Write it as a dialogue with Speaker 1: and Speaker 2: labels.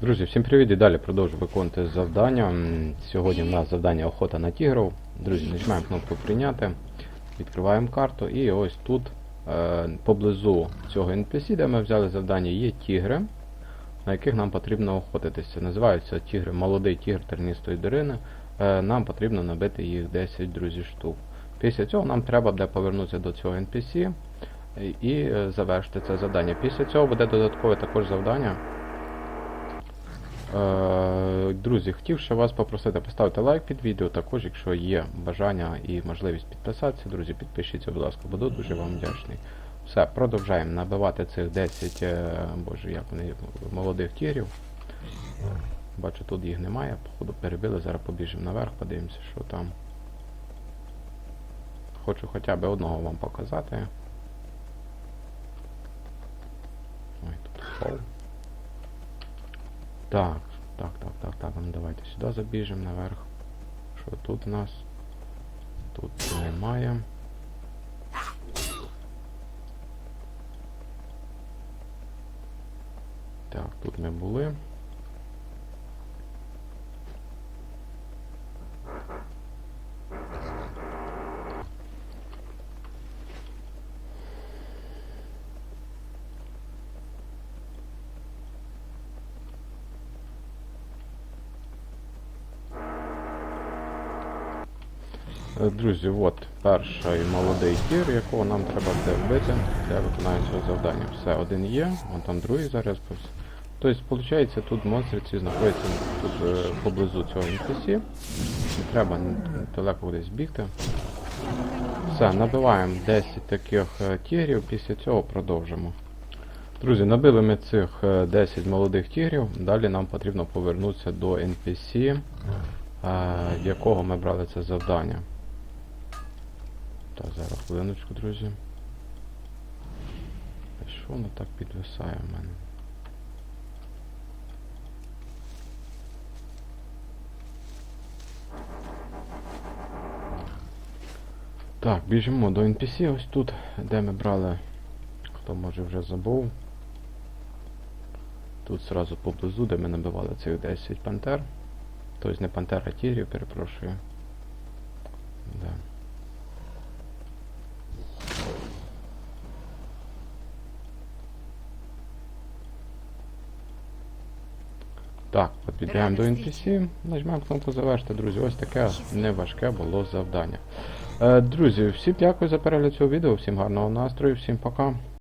Speaker 1: Друзі, всім привіт і далі продовжую виконувати завдання. Сьогодні в нас завдання охота на тігрів. Друзі, нажимаємо кнопку прийняти, відкриваємо карту і ось тут е, поблизу цього NPC, де ми взяли завдання, є тігри, на яких нам потрібно охотитися. Називаються тігри, молодий тігр тернистої дерини. Е, нам потрібно набити їх 10 друзі штук. Після цього нам треба буде повернутися до цього NPC і, і е, завершити це завдання. Після цього буде додаткове також завдання. Е, Друзі, хотів ще вас попросити поставити лайк під відео. Також, якщо є бажання і можливість підписатися, друзі, підпишіться, будь ласка, буду дуже вам вдячний. Все, продовжаємо набивати цих 10, е, боже, як вони, молодих тігрів. Бачу, тут їх немає, походу перебили, зараз побіжимо наверх, подивимося, що там. Хочу хоча б одного вам показати. Так, так, так, так, так, ну давайте сюди забіжемо наверх. Що тут у нас? Тут немає. Так, тут ми були. Друзі, от перший молодий тір, якого нам треба вбити для виконання цього завдання. Все, один є, вон там другий зараз. Тобто, виходить, тут монстриці знаходяться тут е, поблизу цього NPC. Не треба далеко кудись бігти. Все, набиваємо 10 таких е, тігрів, після цього продовжимо. Друзі, набили ми цих е, 10 молодих тігрів, далі нам потрібно повернутися до NPC, е, якого ми брали це завдання. Так, зараз хвилиночку, друзі. А Що воно так підвисає в мене? Так, біжимо до NPC ось тут, де ми брали, хто може вже забув. Тут зразу поблизу, де ми набивали цих 10 пантер. Тобто не пантер, а тігрів, перепрошую. Так, підбігаємо до NPC, нажмемо кнопку завершити, друзі. Ось таке неважке було завдання. Е, друзі, всім дякую за перегляд цього відео, всім гарного настрою, всім пока.